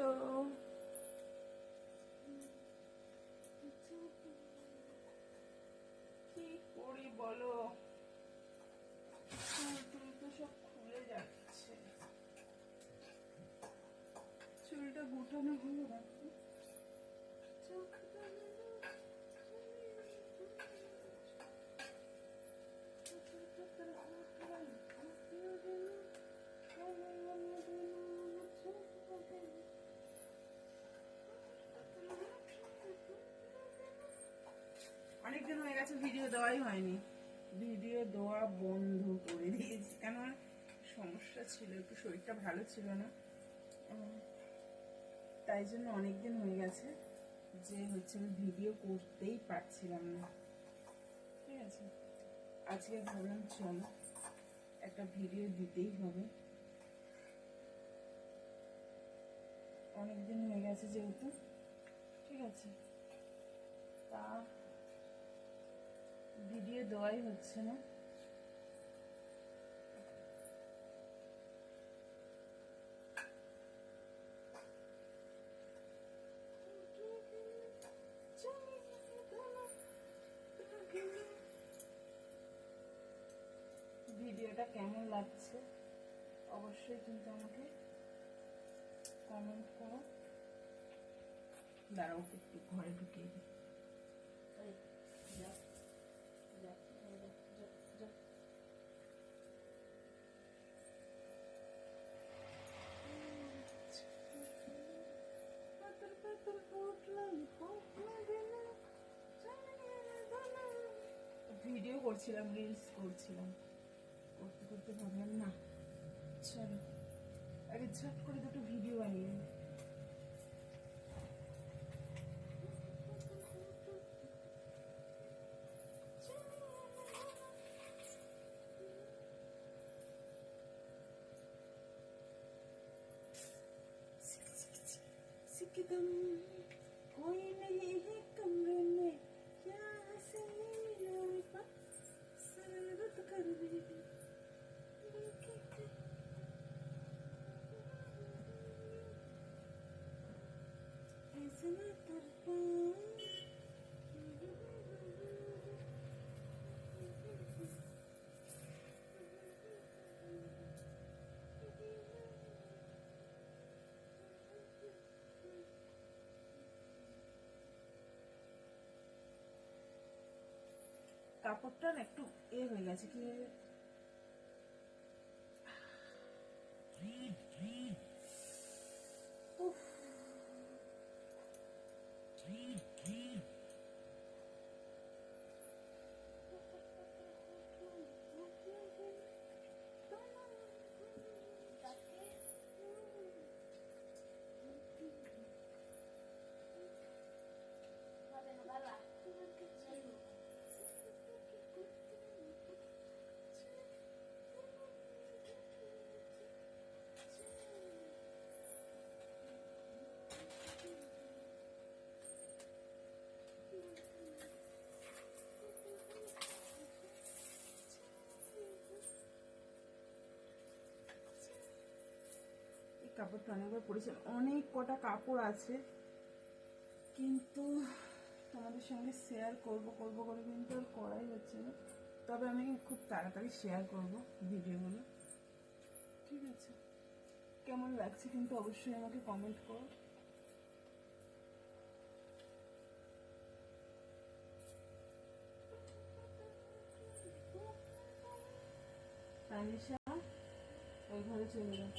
বলো কি করি বলো? চুল টুল তো সব খুলে যাচ্ছে। চুলটা গুটানো হলো দেখো অনেকদিন হয়ে গেছে ভিডিও দেওয়াই হয়নি। ভিডিও দেওয়া বন্ধ করে দিয়েছি কেন সমস্যা ছিল, একটু শরীরটা ভালো ছিল না। তাই জন্য অনেকদিন হয়ে গেছে যে হচ্ছে আমি ভিডিও করতেই পারছিলাম না। ঠিক আছে? আজকে ভাবলাম চল, একটা ভিডিও দিতেই হবে। অনেকদিন হয়ে গেছে যেহেতু। ঠিক আছে? তা ভিডিও দেওয়াই হচ্ছে না। ভিডিওটা কেমন লাগছে? অবশ্যই কিন্তু আমাকে কমেন্ট করো। দাঁড়াও, একটু ঘরে ঢুকিয়ে দিই। ভিডিও করছিলাম রিলস করছিলাম করতে করতে ভাবলাম না চলো আগে ঝট করে দুটো ভিডিও বানিয়ে নিই। सिकदम कोई नहीं है कमरे में क्या हसीना पा Look. কাপড়টা না একটু এ হয়ে গেছে কি কাপড়টা অনেকবার পরেছিল অনেক কটা কাপড় আছে, কিন্তু তোমাদের সঙ্গে শেয়ার করব করব করে কিন্তু আর করাই হচ্ছে না। তবে আমি খুব তাড়াতাড়ি শেয়ার করব ভিডিওগুলো। ঠিক আছে? কেমন লাগছে কিন্তু অবশ্যই আমাকে কমেন্ট করো। তানিশা, ওই ঘরে চলে যাও।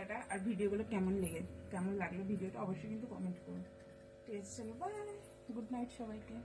টাটা আর ভিডিওগুলো কেমন লেগে, কেমন লাগল ভিডিওটা অবশ্যই কিন্তু কমেন্ট করুন ঠিক আছে চলো বাই গুড নাইট সবাইকে।